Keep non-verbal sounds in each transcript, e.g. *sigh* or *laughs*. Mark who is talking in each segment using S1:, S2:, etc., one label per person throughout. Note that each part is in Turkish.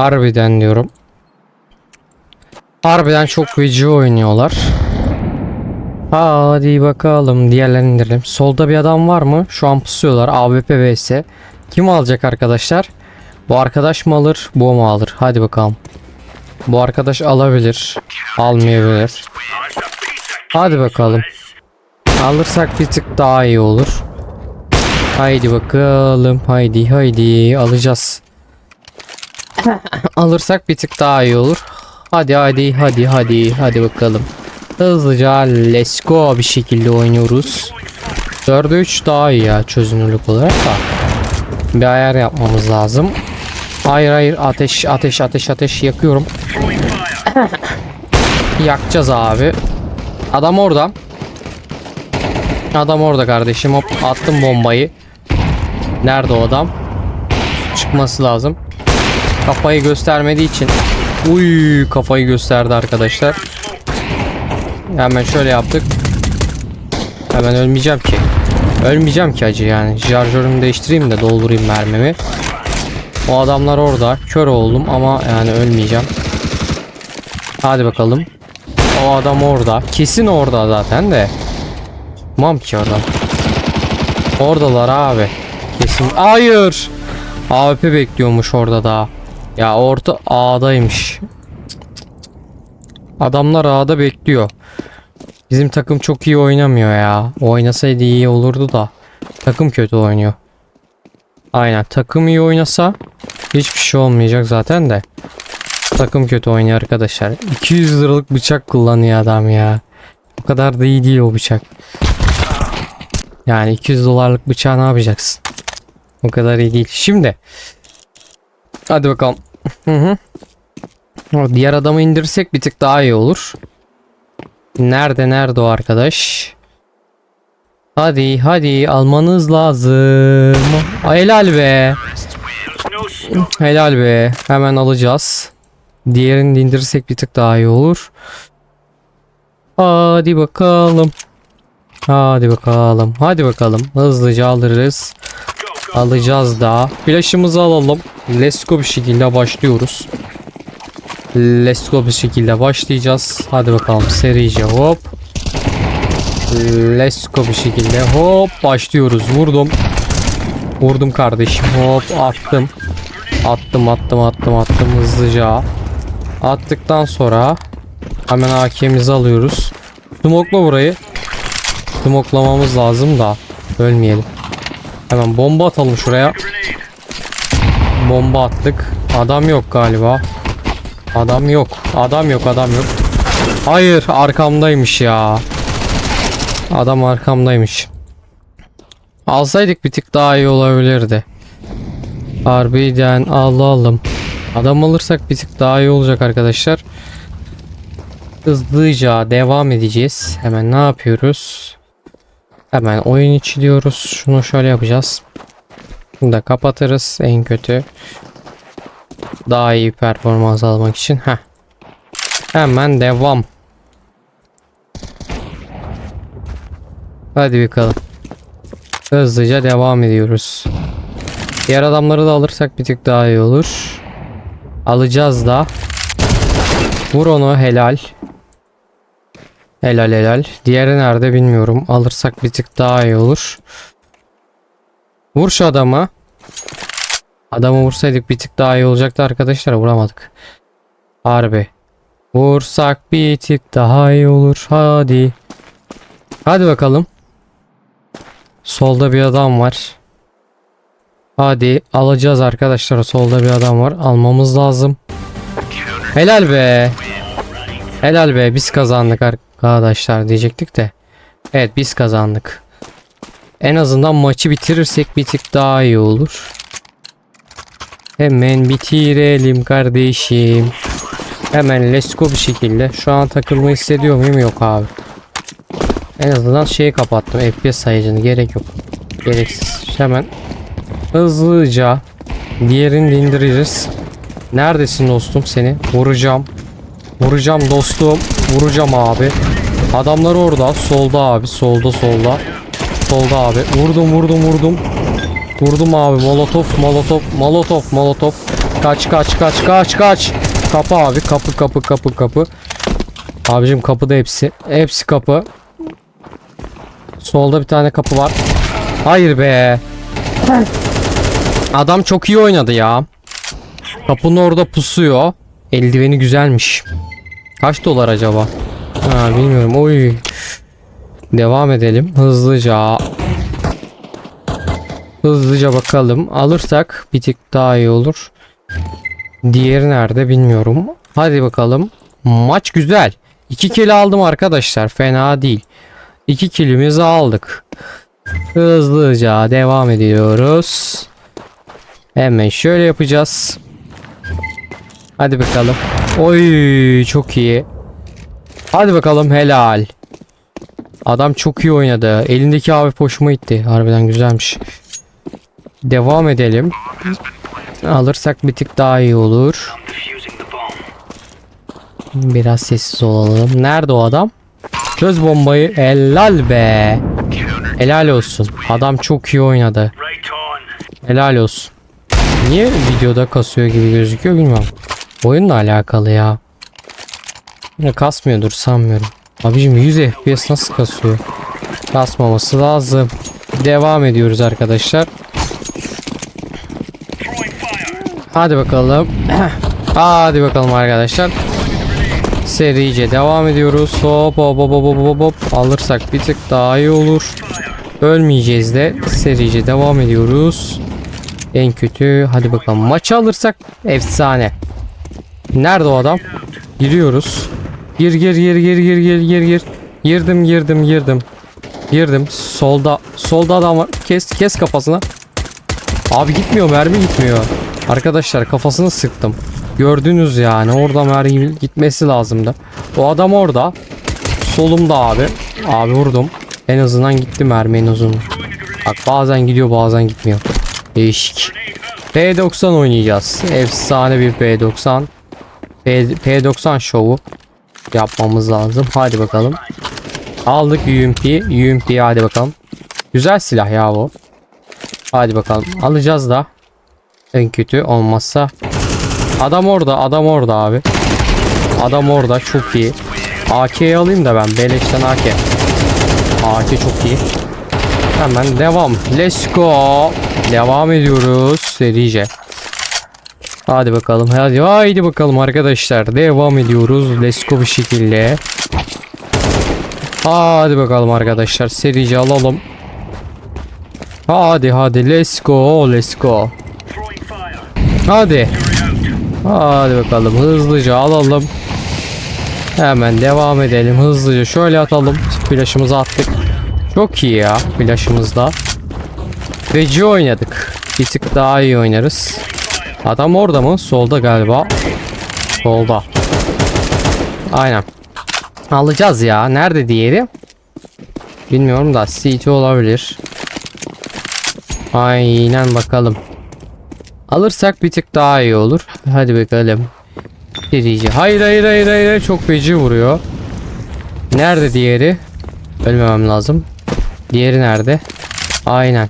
S1: Harbiden diyorum. Harbiden çok feci oynuyorlar. Hadi bakalım diğerlerini indirelim. Solda bir adam var mı? Şu an pusuyorlar. AWP vs. Kim alacak arkadaşlar? Bu arkadaş mı alır? Bu mu alır? Hadi bakalım. Bu arkadaş alabilir. Almayabilir. Hadi bakalım. Alırsak bir tık daha iyi olur. Haydi bakalım. Haydi haydi. Alacağız. Alırsak bir tık daha iyi olur. Hadi hadi hadi hadi hadi bakalım. Hızlıca let's go bir şekilde oynuyoruz. 4'e 3 daha iyi ya çözünürlük olarak da. Bir ayar yapmamız lazım. Hayır hayır ateş ateş ateş ateş yakıyorum. Yakacağız abi. Adam orada. Adam orada kardeşim. Hop attım bombayı. Nerede o adam? Çıkması lazım. Kafayı göstermediği için. Uy kafayı gösterdi arkadaşlar. Hemen şöyle yaptık. Hemen ölmeyeceğim ki. Ölmeyeceğim ki acı yani. Şarjörümü değiştireyim de doldurayım mermimi. O adamlar orada. Kör oldum ama yani ölmeyeceğim. Hadi bakalım. O adam orada. Kesin orada zaten de. Çıkmam ki oradan. Oradalar abi. Kesin. Hayır. AWP bekliyormuş orada da. Ya orta A'daymış. Adamlar A'da bekliyor. Bizim takım çok iyi oynamıyor ya. Oynasaydı iyi olurdu da. Takım kötü oynuyor. Aynen takım iyi oynasa hiçbir şey olmayacak zaten de. Takım kötü oynuyor arkadaşlar. 200 liralık bıçak kullanıyor adam ya. O kadar da iyi değil o bıçak. Yani 200 dolarlık bıçağı ne yapacaksın? O kadar iyi değil. Şimdi. Hadi bakalım. Hı hı. Diğer adamı indirsek bir tık daha iyi olur. Nerede nerede o arkadaş? Hadi hadi almanız lazım. Ay, Helal be. Helal be. Hemen alacağız. Diğerini de indirirsek bir tık daha iyi olur. Hadi bakalım. Hadi bakalım. Hadi bakalım. Hızlıca alırız. Alacağız da. Flash'ımızı alalım. Let's go bir şekilde başlıyoruz. Let's go bir şekilde başlayacağız. Hadi bakalım serice hop. Let's go bir şekilde hop başlıyoruz. Vurdum. Vurdum kardeşim. Hop attım. Attım attım attım attım hızlıca. Attıktan sonra hemen AK'mizi alıyoruz. Smokla burayı. Smoklamamız lazım da ölmeyelim. Hemen bomba atalım şuraya. Bomba attık. Adam yok galiba. Adam yok. Adam yok adam yok. Hayır arkamdaymış ya. Adam arkamdaymış. Alsaydık bir tık daha iyi olabilirdi. Harbiden alalım. Adam alırsak bir tık daha iyi olacak arkadaşlar. Hızlıca devam edeceğiz. Hemen ne yapıyoruz? Hemen oyun içi diyoruz. Şunu şöyle yapacağız. Bunu da kapatırız en kötü. Daha iyi performans almak için. Heh. Hemen devam. Hadi bakalım. Hızlıca devam ediyoruz. Diğer adamları da alırsak bir tık daha iyi olur. Alacağız da. Vur onu helal. Helal helal. Diğeri nerede bilmiyorum. Alırsak bir tık daha iyi olur. Vur şu adamı. Adamı vursaydık bir tık daha iyi olacaktı arkadaşlar. Vuramadık. Harbi. Vursak bir tık daha iyi olur. Hadi. Hadi bakalım. Solda bir adam var. Hadi alacağız arkadaşlar. Solda bir adam var. Almamız lazım. Helal be. Helal be. Biz kazandık arkadaşlar diyecektik de. Evet biz kazandık. En azından maçı bitirirsek bir tık daha iyi olur. Hemen bitirelim kardeşim. Hemen let's go bir şekilde. Şu an takılma hissediyor muyum? Yok abi. En azından şeyi kapattım. FPS sayıcını gerek yok. Gereksiz. Hemen hızlıca diğerini indireceğiz. Neredesin dostum seni? Vuracağım. Vuracağım dostum. Vuracağım abi. Adamlar orada. Solda abi. Solda solda. Solda abi. Vurdum vurdum vurdum. Vurdum abi. Molotof molotof molotof molotof. Kaç kaç kaç kaç kaç. Kapı abi kapı kapı kapı kapı. Abicim kapıda hepsi. Hepsi kapı. Solda bir tane kapı var. Hayır be. Adam çok iyi oynadı ya. Kapının orada pusuyor. Eldiveni güzelmiş. Kaç dolar acaba? Ha bilmiyorum. Oy. Devam edelim hızlıca. Hızlıca bakalım. Alırsak bir tık daha iyi olur. Diğeri nerede bilmiyorum. Hadi bakalım. Maç güzel. 2 kill aldım arkadaşlar. Fena değil. 2 killimizi aldık. Hızlıca devam ediyoruz. Hemen şöyle yapacağız. Hadi bakalım. Oy çok iyi. Hadi bakalım helal. Adam çok iyi oynadı. Elindeki abi hoşuma gitti. Harbiden güzelmiş. Devam edelim. Alırsak bir tık daha iyi olur. Biraz sessiz olalım. Nerede o adam? Çöz bombayı. Helal be. Helal olsun. Adam çok iyi oynadı. Helal olsun. Niye videoda kasıyor gibi gözüküyor bilmiyorum. Oyunla alakalı ya. Yine kasmıyordur sanmıyorum. Abicim 100 FPS nasıl kasıyor? Kasmaması lazım. Devam ediyoruz arkadaşlar. Hadi bakalım. *clears throat* Hadi bakalım arkadaşlar. Serice devam ediyoruz. Hop hop hop hop hop hop. Alırsak bir tık daha iyi olur. Ölmeyeceğiz de serice devam ediyoruz. En kötü hadi bakalım maçı alırsak efsane. Nerede o adam? Giriyoruz. Gir gir gir gir gir gir gir gir. Girdim girdim girdim. Girdim. Solda solda adam var. Kes kes kafasına. Abi gitmiyor mermi gitmiyor. Arkadaşlar kafasını sıktım. Gördünüz yani orada mermi gitmesi lazımdı. O adam orada. Solumda abi. Abi vurdum. En azından gitti mermi en uzun. Bak bazen gidiyor bazen gitmiyor. Değişik. P90 oynayacağız. Efsane bir P90. P, P90 şovu yapmamız lazım. Hadi bakalım. Aldık UMP. UMP hadi bakalım. Güzel silah ya bu. Hadi bakalım. Alacağız da. En kötü olmazsa. Adam orada. Adam orada abi. Adam orada. Çok iyi. AK'yi alayım da ben. Beleşten AK. AK çok iyi. Hemen devam. Let's go. Devam ediyoruz serice. Hadi bakalım. Hadi haydi bakalım arkadaşlar. Devam ediyoruz. Let's go bir şekilde. Hadi bakalım arkadaşlar. Serice alalım. Hadi hadi let's go let's go. Hadi. Hadi bakalım hızlıca alalım. Hemen devam edelim hızlıca şöyle atalım. Flaşımızı attık. Çok iyi ya flaşımızda. Feci oynadık. Bir tık daha iyi oynarız. Adam orada mı? Solda galiba. Solda. Aynen. Alacağız ya. Nerede diğeri? Bilmiyorum da CT olabilir. Aynen bakalım. Alırsak bir tık daha iyi olur. Hadi bakalım. Dirici. Hayır hayır hayır hayır. Çok feci vuruyor. Nerede diğeri? Ölmemem lazım. Diğeri nerede? Aynen.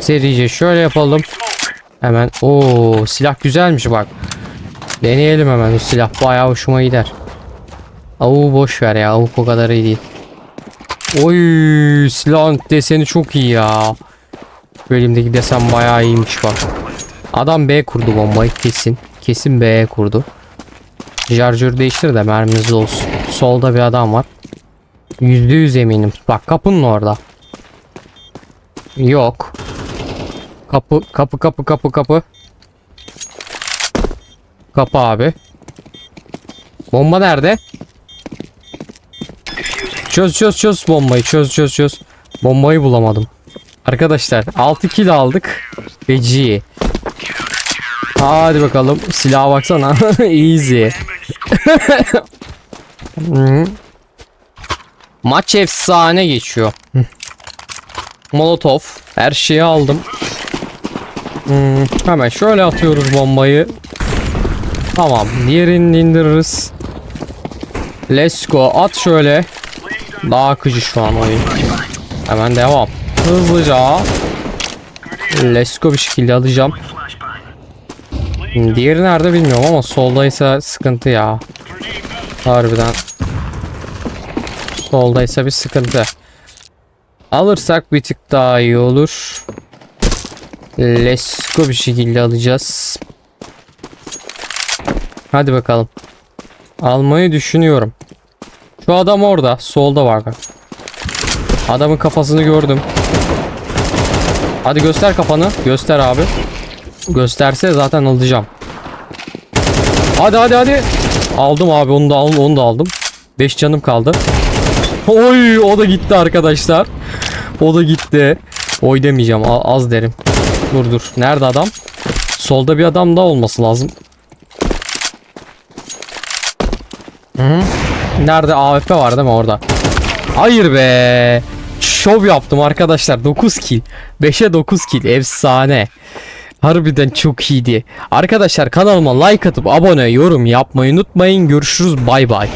S1: Serice şöyle yapalım. Hemen. Oo silah güzelmiş bak. Deneyelim hemen. O silah bayağı hoşuma gider. Avu boş ver ya. Avuk o kadar iyi değil. Oy silahın deseni çok iyi ya. Şu elimdeki desen bayağı iyiymiş bak. Adam B kurdu bombayı kesin. Kesin B'ye kurdu. Jarjör değiştir de mermimiz olsun. Solda bir adam var. Yüzde yüz eminim. Bak kapının orada. Yok. Kapı kapı kapı kapı kapı. Kapı abi. Bomba nerede? Çöz çöz çöz bombayı çöz çöz çöz. Bombayı bulamadım. Arkadaşlar 6 kill aldık. Feci. Hadi bakalım. Silaha baksana. *laughs* Easy. *laughs* Maç efsane geçiyor. Molotov. Her şeyi aldım. Hmm, hemen şöyle atıyoruz bombayı. Tamam. Diğerini indiririz. Let's go. At şöyle. Daha akıcı şu an oyun. Hemen devam. Hızlıca. Let's go bir şekilde alacağım. Diğeri nerede bilmiyorum ama soldaysa sıkıntı ya. Harbiden. Soldaysa bir sıkıntı. Alırsak bir tık daha iyi olur. Let's go bir şekilde alacağız. Hadi bakalım. Almayı düşünüyorum. Şu adam orada. Solda var. Adamın kafasını gördüm. Hadi göster kafanı. Göster abi. Gösterse zaten alacağım. Hadi hadi hadi. Aldım abi onu da aldım onu da aldım. 5 canım kaldı. Oy o da gitti arkadaşlar. O da gitti. Oy demeyeceğim az derim. Dur dur. Nerede adam? Solda bir adam daha olması lazım. Hı -hı. Nerede AWP var değil mi orada? Hayır be. Şov yaptım arkadaşlar. 9 kill. 5'e 9 kill. Efsane. Harbiden çok iyiydi. Arkadaşlar kanalıma like atıp abone, yorum yapmayı unutmayın. Görüşürüz. Bay bay.